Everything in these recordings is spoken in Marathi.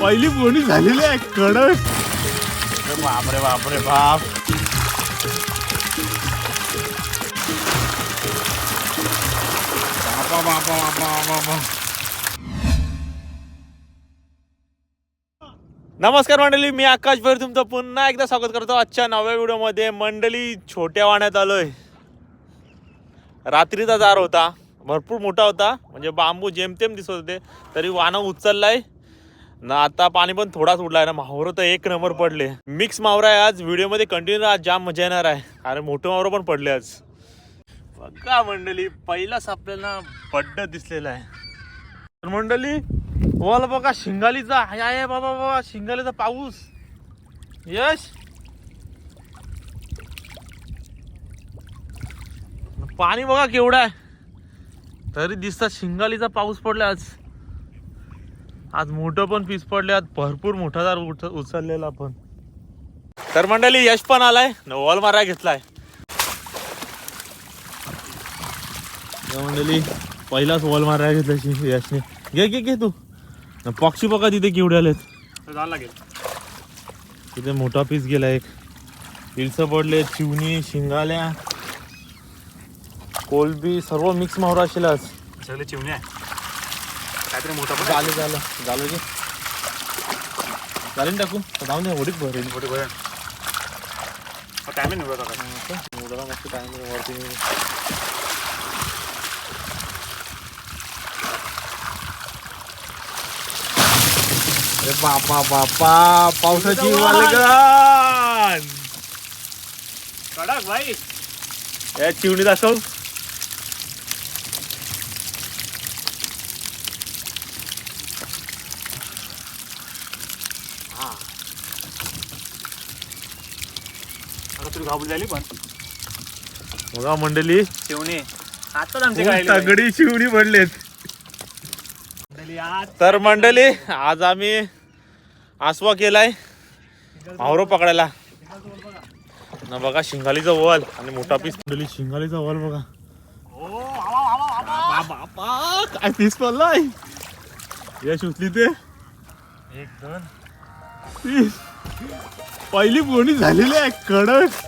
पहिली बोनी झालेली आहे कडक. बापरे बापरे बाप. बापा बापा बापा बापा. नमस्कार मंडळी मी आकाश भैर तुमचं पुन्हा एकदा स्वागत करतो आजच्या नव्या व्हिडिओमध्ये. मंडळी छोट्या वाण्यात आलोय. रात्रीचा जार होता. भरपूर मोठा होता. म्हणजे बांबू जेमतेम दिसत होते. तरी वाणं उचललाय. ना आता पाणी पण थोडाच उडलाय. ना मावरं तर एक नंबर पडले. मिक्स मावरा आहे आज. व्हिडिओमध्ये कंटिन्यू आज जाम मजा येणार आहे. अरे मोठं मावरं पण पडले आज. बघा मंडळी पहिलाच आपल्याला बड्ड दिसलेला आहे. तर मंडळी वाला बघा शिंगालीचा आहे आहे बाबा बाबा शिंगालीचा पाऊस. यश! पाणी बघा केवढं आहे. तरी दिसतात शिंगालीचा पाऊस पडला आज. आज मोठं पण पीस पडले आज भरपूर मोठा दार उठ उचललेला पण तर मंडळी यश पण आलाय वॉल माराय घेतलाय. मंडळी पहिलाच वॉल मारायला घेतला यशने. घे घे घे तू. पक्षी बघा तिथे केवढे आलेत. तिथे मोठा पीस गेला एक. पिलस पडले चिवणी शिंगाल्या. कोलबी सर्व मिक्स मावरा असेल आज. सगळे चिवणी. आहे काहीतरी मोठा पण झालं झालं झालं की चालेल टाकू? जाऊन द्या होडीत भरेल मोठे भरण टायमिंग निवडत आता एवढा मस्त टाइम वरती. अरे बापा बापा पावसाची वालगण. कडक भाई. या चिवणी दाखव झाली पण. बघा मंडळी. चिवणी आताच आमचे तगडी चिवणी पडलेत तर मंडळी आज आम्ही आसवा केलाय. मावरो पकडायला. ना बघा शिंगालीचा वॉल आणि मोठा पीस मंडळी शिंगालीचा वॉल बघा. बापा काय पीस पडलाय? यश उचली ते. एक दोन. पीस पहिली बोनी झालेली आहे कडक.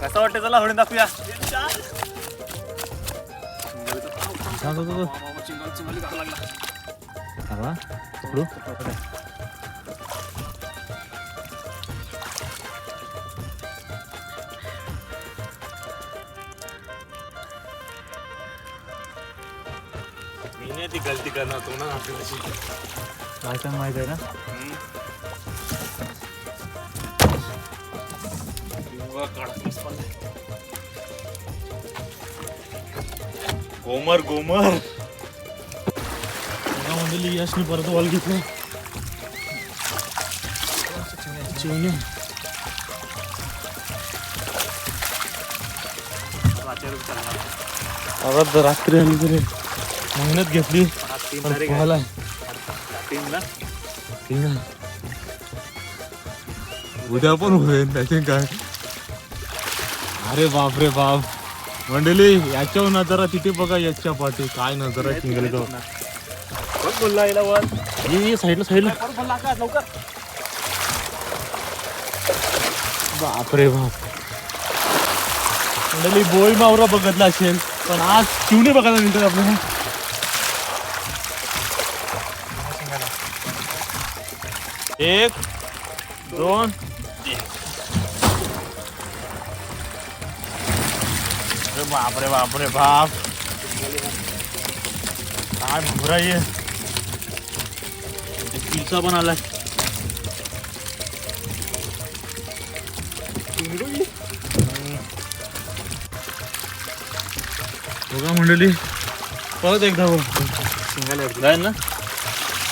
कसं वाटतं चला होडून दाखवूया. मी नाही ती गलती करणार तू ना माहीत आहे ना गोमर गोमर. मंडळी यशने परत वॉल घेतलं. चिवणी परत रात्री आली तरी. मेहनत घेतली. आहे. उद्या पण होईल त्याचे काय? अरे बाप रे बाप. मंडळी याच्यावर नजरा तिथे बघा याच्या पाठी. काय नजरा शिंगले तो. कोण बोलला याला वर? ये साईडला साईडला. लवकर बाप रे बाप. मंडळी बोई मावरा बघितला असेल पण आज चिवणी बघायला मिळतात आपल्याला. एक दोन अरे बाप रे बाप. रे बाप काय भुरा ये. पण आलाय बघा मंडळी परत एकदा बघ. ना?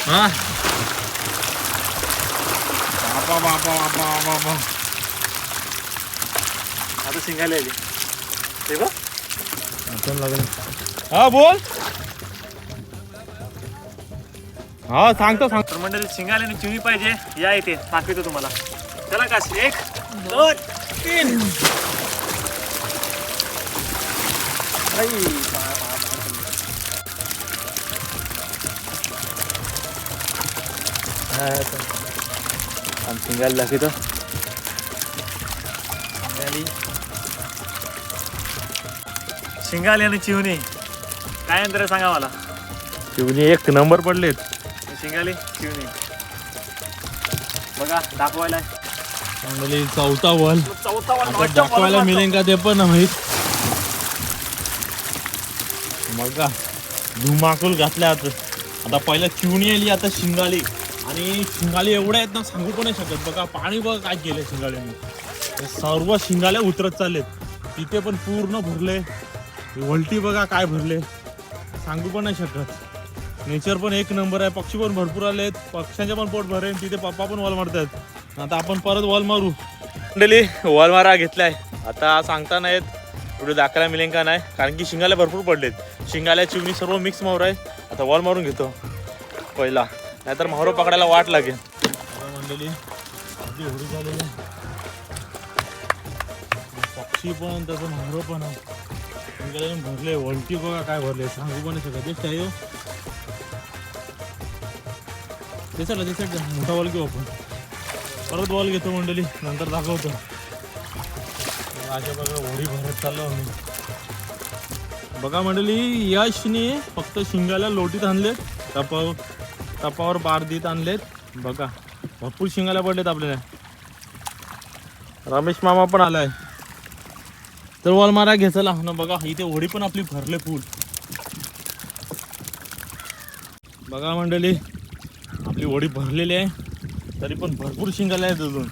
हा. आता सिंगायला आली. ते बघ. आपण लागलं. हा बोल. हा सांगतो सांगतो तर मंडळी शिंगाले आणि पाहिजे या इथे. दाखवतो तुम्हाला. चला काश. एक दोन तीन. हा, आता. आणि शिंगायला दाखवतो शिंगाली शिंगाली आणि चिवणी काय अंतर सांगा मला शिवनी एक नंबर पडलेत शिंगाली चिवणी बघा दाखवायला मंडळी चौथा वल चौथा नॉटच्या दाखवायला मिळेल का ते पण माहीत बघा धुमाकूल घातल्या आता आता पहिला चिवणी आली आता शिंगाली आणि शिंगाले एवढ्या आहेत ना सांगू पण नाही शकत. बघा पाणी बघा काय गेले शिंगाल्याने. सर्व शिंगाले उतरत चाललेत. तिथे पण पूर्ण भरले. वलटी बघा काय भरले. सांगू पण नाही शकत. नेचर पण एक नंबर आहे. पक्षी पण भरपूर आले आहेत. पक्ष्यांचे पण पोट भरेन. तिथे पप्पा पण वॉल मारतात आता आपण परत वॉल मारू. मंडळी वॉल मारा घेतलाय. आता सांगता नाहीत पुढे दाखवायला मिळेल का नाही? कारण की शिंगाले भरपूर पडलेत. शिंगाल्या चिवणी सर्व मिक्स मावर आहे आता वॉल मारून घेतो. पहिला. नाहीतर मारो पकडायला वाट लागेल. मंडळी अगदी एवढी झालेली पक्षी पण त्याचं मावरं पण आहे. भरले वलटी बघा काय भरले सांगू पण सगळं शकत. तेच काय हो? ते चला ते मोठा वॉल घेऊ आपण. परत बॉल घेतो मंडळी नंतर दाखवतो. अशा बघा होडी भरत चाललो आम्ही. बघा मंडळी यशने फक्त शिंगाला लोटीत आणलेत. टपावर बार देत आणलेत. बघा भरपूर शिंगाला पडलेत आपल्याला. रमेश मामा पण आलाय. तर वॉल मारा घेचला ना बघा इथे होडी पण आपली भरले फुल बघा मंडळी आपली होडी भरलेली आहे. तरी पण भरपूर शिंगाला आहेत अजून.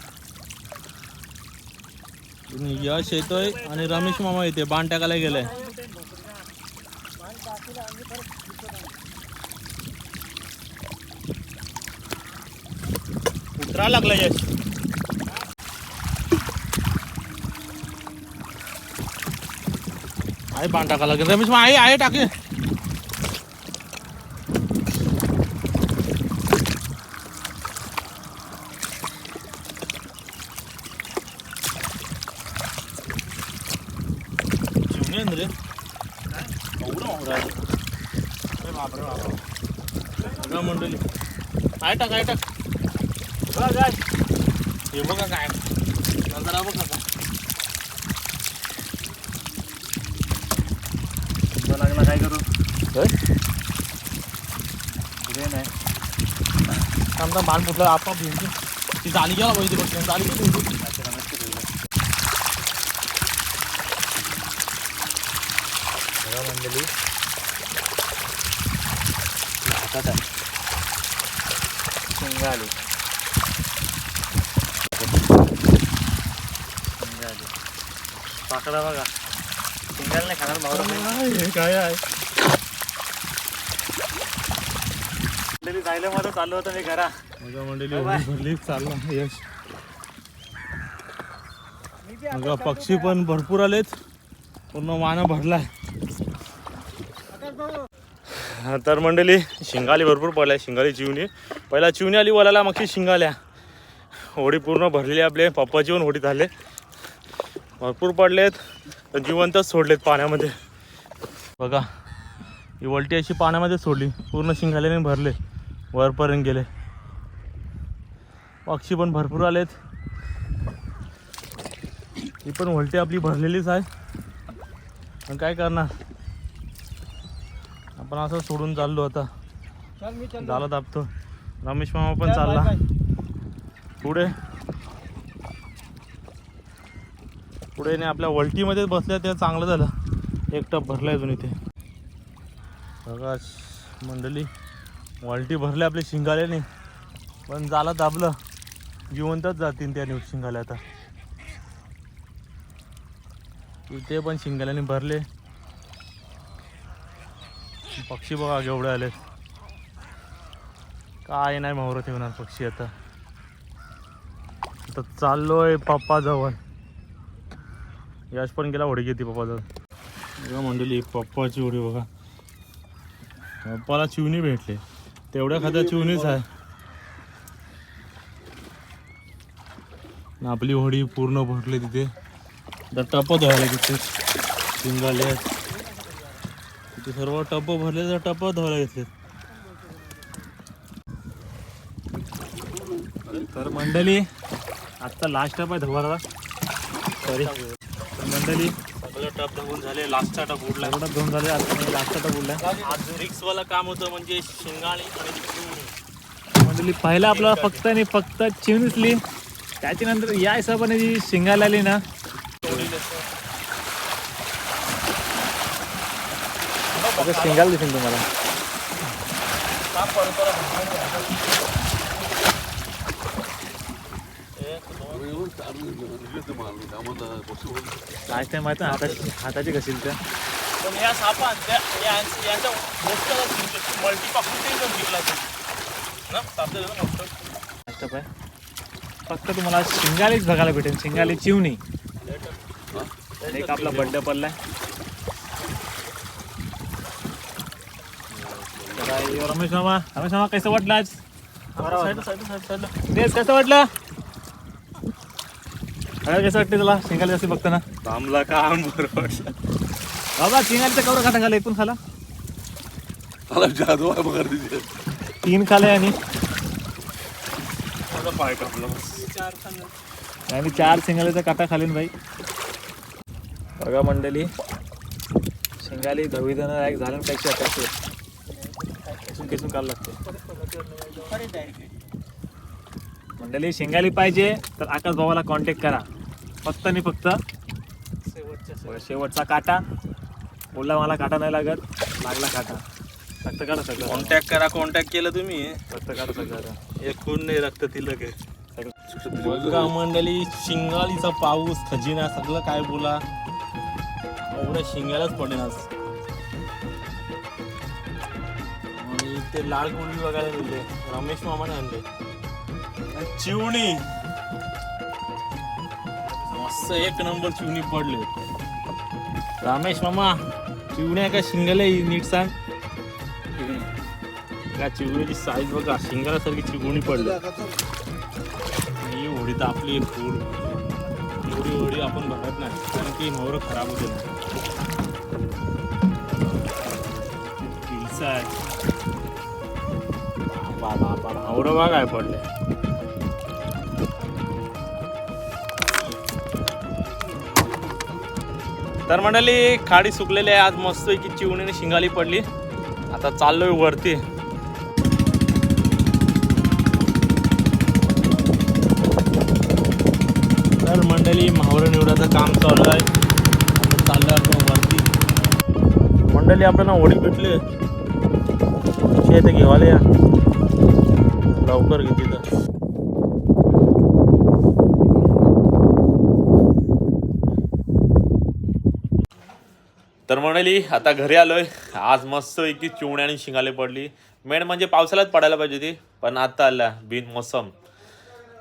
यश येतोय आणि रमेश मामा येते बाण टाकायला गेलाय. उतरा लागला यश आहे बाण टाकायला लागेल रमेश मामा आहे आहे टाके चिवणी आहे ना रे एवढं मावळं आहे. अरे बापरे बाप. बघा मंडळी आहे टाक आहे टाक बघा काय हे बघा काय नजरा बघा का तो लागला काय करू होय? पुढे नाही थांबता बाण फुटलं आपाप घेऊन ती जाली गेला पाहिजे बघ जाली गेली होती. त्याच्या नमस्ते ठेवलं. बघा मंडळी हातात आहे शिंगाली शिंगाली पाकडा बघा. शिंगाल नाही खाणार भाऊ काय आहे मंडळी जायला मध्ये चाललो होतं मी घरा. बघा मंडळी भरली चालला यश. बघा पक्षी पण भरपूर आलेत. पूर्ण वाना भरलाय. तर मंडळी शिंगाली भरपूर पडलाय शिंगाली चिवणी. पहिला चिवणी आली बोलायला मग शिंगाल्या. होडी पूर्ण भरलेली आपले. पप्पाची पण होडी झाले. भरपूर पडलेत. तर जिवंतच सोडलेत पाण्यामध्ये. बघा ही वलटी अशी पाण्यामध्ये सोडली. पूर्ण शिंगाल्याने भरले. वरपर्यंत गेले. पक्षी पण भरपूर आलेत. ही पण वलटी आपली भरलेलीच आहे. पण काय करणार? आपण असं सोडून चाललो आता. झाला दाबतो रमेश मामा पण चालला. पुढे? पुढे नाही आपल्या वलटीमध्येच बसल्या ते चांगलं झालं. एक टप भरला अजून इथे. बघा मंडळी वलटी भरले आपले शिंगाल्याने. पण झालं दाबलं. जिवंतच जातील त्या न्यूज शिंगाल्या आता. इथे पण शिंगाल्याने भरले. पक्षी बघा केवढे आले काय नाही मावरत येणार पक्षी आता. आता चाललोय पप्पा जवळ. यश पण गेला होडी घेते पप्पा जवळ मंडळी पप्पाची होडी बघा. पप्पाला चिवणी भेटले. तेवढ्या खात्या चिवणीच आहे. आपली होडी पूर्ण भरली तिथे. तर टप धुवायला घेतले शिंगाले. तिथे सर्व टप भरले तर टप धुवायला घेतले तर मंडळी आत्ता लास्ट टप आहे धुवायला. सॉरी. मंडळी. सगळं टप धुवून झाले लास्टचा टप उडला एवढा दोन झाले आता लास्ट टप उडलाय. आज रिक्स वाला काम होतं म्हणजे शिंगाळी आणि चिमणी. मंडळी पहिला आपला फक्त आणि फक्त दिसली त्याच्यानंतर या हिशोबाने जी शिंगायला आली ना. शिंगायला दिसेल तुम्हाला. लास्ट टाइम माहिती हाताची हाताची घसील तर पण या सापात त्या- यांचं- यांच्या मोठं ते. जिंकला. ना मोठं. फक्त तुम्हाला शिंगालीच बघायला भेटेल. शिंगाली चिवणी. एक आपला बड्डे पडलाय. रमेश मामा. रमेश मामा कसं वाटलं आज. तेच कसं वाटलं? अरे कसं वाटतं तुला? शिंगाली असे बघताना? थांबला काम बरोबर बाबा शिंगालीचा कवडा खाटा खाला एकूण खाला. मला जादू आहे बघा तिथे. तीन खाले आणि? पाय कापला बस. आणि चार शिंगालीचा काटा खालीन बाई. बघा मंडळी शिंगाली धवीधन एक झालं पैसे आता केसून केसून काढ लागते मंडळी शिंगाली पाहिजे तर आकाश भावाला कॉन्टॅक्ट करा. फक्त आणि फक्त शेवटचा काटा. बोलला मला काटा नाही लागत. लागला काटा. फक्त काढा सगळं. कॉन्टॅक्ट करा कॉन्टॅक्ट केलं तुम्ही. फक्त काढा सगळं. एक खून नाही रक्त तिला काय सगळं. बघा मंडळी शिंगालीचा पाऊस खजिना सगळं काय बोला. एवढ्या शिंगालाच पडेल आज. आणि ते लाल कोंडली बघायला मिळते. रमेश मामाने आणले. आणि चिवणी. असं एक नंबर चिवणी पडले रामेश मामा चिवण्या का शिंगाला नीट सांग. का चिवणीची साईज बघा शिंगालासारखी चिवणी पडली. ही होडी तर आपली फूड एवढी होडी आपण बघत नाही कारण की मोहर खराब होते. आहे. बाबा बाबा नवरं बघाय पडले. तर मंडळी खाडी सुकलेली आहे. आज मस्त की चिवणीने शिंगाली पडली. आता चाललोय वरती. तर मंडळी मावरं निवडाचं काम चालू आहे. चाललं आपण वरती. मंडळी आपल्याला होडी भेटले. कशी ते घेवाले या. लवकर घेते तर तर म्हणाली आता घरी आलोय. आज मस्त की चिवण्याने शिंगाले पडली. मेन म्हणजे पावसाळ्यात पडायला पाहिजे ती पण आता आला बिन मोसम.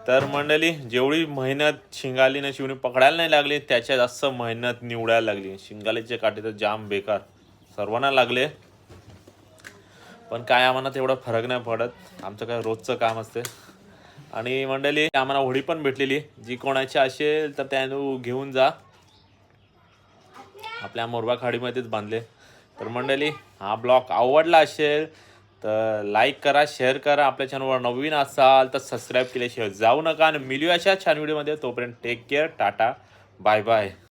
तर मंडळी जेवढी मेहनत शिंगाली ना शिवणी पकडायला नाही लागली त्याच्या जास्त मेहनत निवडायला लागली. शिंगालीचे काटे तर जाम बेकार. सर्वांना लागले. पण काय आम्हाला तेवढा फरक नाही पडत. आमचं काय रोजचं काम असते. आणि मंडळी आम्हाला होडी पण भेटलेली. जी कोणाची असेल तर त्यानं घेऊन जा. आपल्या मोरबा खाडीमध्येच बांधले. तर मंडळी हा ब्लॉग आवडला असेल तर लाईक करा शेअर करा. आपल्या चॅनलवर नवीन असाल तर सबस्क्राईब केल्याशिवाय जाऊ नका. आणि मिलू अशा छान व्हिडिओमध्ये तोपर्यंत take care tata. Bye bye